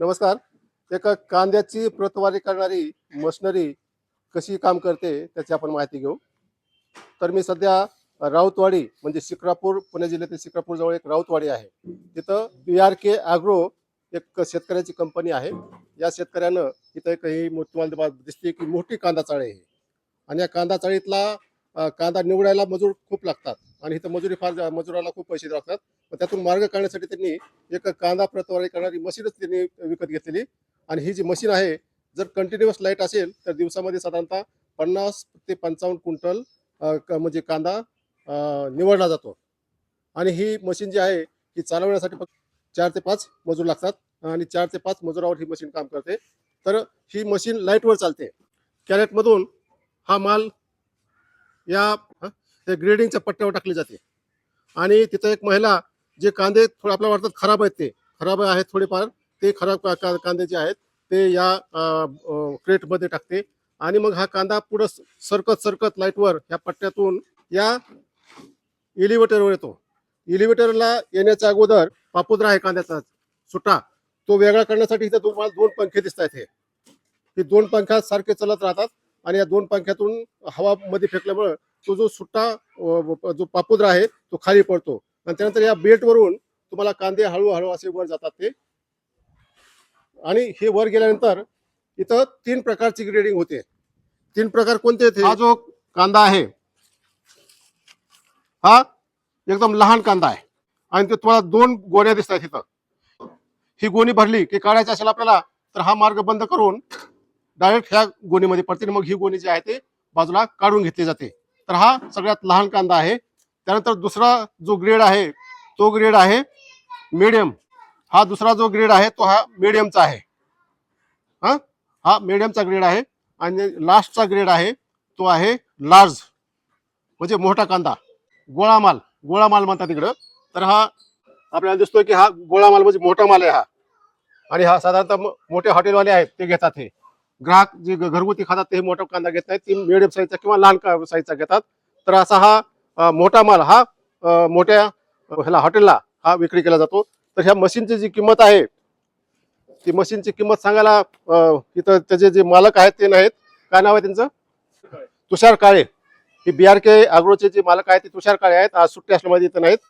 नमस्कार. एका कांद्याची प्रतवारी करणारी मशिनरी कशी काम करते त्याची आपण माहिती घेऊ. तर मी सध्या राऊतवाडी म्हणजे शिक्रापूर पुणे जिल्ह्यातील शिक्रापूर जवळ एक राऊतवाडी आहे. तिथं बी आर के ॲग्रो एक शेतकऱ्याची कंपनी आहे. या शेतकऱ्यानं इथं काही मो- तुम्हाला दिसते की मोठी कांदा चाळी आहे. आणि या कांदा चाळीतला कांदा निवडायला मजूर खूप लागतात. आणि इथं मजुरी फार मजुराला खूप पैसे लागतात. पण त्यातून मार्ग काढण्यासाठी त्यांनी एक कांदा प्रतवारी करणारी मशीनच त्यांनी विकत घेतलेली. आणि ही जी मशीन आहे जर कंटिन्युअस लाइट असेल तर दिवसामध्ये साधारणतः पन्नास ते पंचावन्न क्विंटल क- म्हणजे कांदा निवडला जातो. आणि ही मशीन जी आहे ही चालवण्यासाठी फक्त चार ते पाच मजूर लागतात आणि चार ते पाच मजुरावर ही मशीन काम करते. तर ही मशीन लाईटवर चालते. कॅरेटमधून हा माल या हा? त्या ग्रेडिंगच्या पट्ट्यावर टाकली जाते. आणि तिथं एक महिला जे कांदे थोडे आपल्याला वाटतात खराब आहेत ते खराब आहेत थोडेफार ते खराब का- कांदे जे आहेत ते या क्रेटमध्ये टाकते. आणि मग हा कांदा पुढं सरकत सरकत लाईटवर या पट्ट्यातून या एलिव्हेटरवर येतो. एलिव्हेटरला येण्याच्या अगोदर पापुद्रा आहे कांद्याचा सुट्टा. तो वेगळा करण्यासाठी इथं तुम्हाला दोन पंखे दिसत आहेत हे. हे दोन पंख्या सारखे चालत राहतात आणि या दोन पंख्यातून हवा मध्ये फेकल्यामुळं तो जो सुट्टा जो पापुद्रा आहे तो खाली पडतो. आणि त्यानंतर या बेटवरून तुम्हाला कांदे हळूहळू असे वर जातात ते. आणि हे वर गेल्यानंतर इथं तीन प्रकारची ग्रेडिंग होते. तीन प्रकार कोणते हा जो कांदा आहे हा एकदम लहान कांदा आहे. आणि ते तुम्हाला दोन गोण्या दिसतात इथं. ही गोणी भरली की काढायची असेल आपल्याला तर हा मार्ग बंद करून डायरेक्ट ह्या गोणीमध्ये पडते मग ही गोणी जी आहे ते बाजूला काढून घेतली जाते. तर हा सगळ्यात लहान कांदा आहे. त्यानंतर दुसरा जो ग्रेड आहे तो ग्रेड आहे मीडियम हा दुसरा जो ग्रेड आहे तो हा मीडियमचा आहे. हा? हा मीडियमचा ग्रेड आहे. आणि लास्टचा ग्रेड आहे तो आहे लार्ज म्हणजे मोठा कांदा. गोळा माल गोळा माल म्हणतात तिकडं तर हा आपल्याला दिसतोय की हा गोळा माल म्हणजे मोठा माल आहे हा. आणि हा साधारणतः मोठे हॉटेलवाले आहेत ते घेतात हे. ग्राहक जे घरगुती खातात ते मोठा कांदा घेत नाहीत. ते मिडियम साईजचा किंवा लहान का- साईजचा घेतात. तर असा हा मोठा माल हा मोठ्या ह्याला हॉटेलला हा विक्री केला जातो. तर ह्या मशीनची जी किंमत आहे ती मशीनची किंमत सांगायला इथं त्याचे जे मालक आहेत ते नाहीत. काय नाव आहे त्यांचं? तुषार काळे. हे बी आर के अॅग्रोचे जे मालक आहेत ते तुषार काळे आहेत. आज सुट्टी असल्यामुळे इथं नाहीत.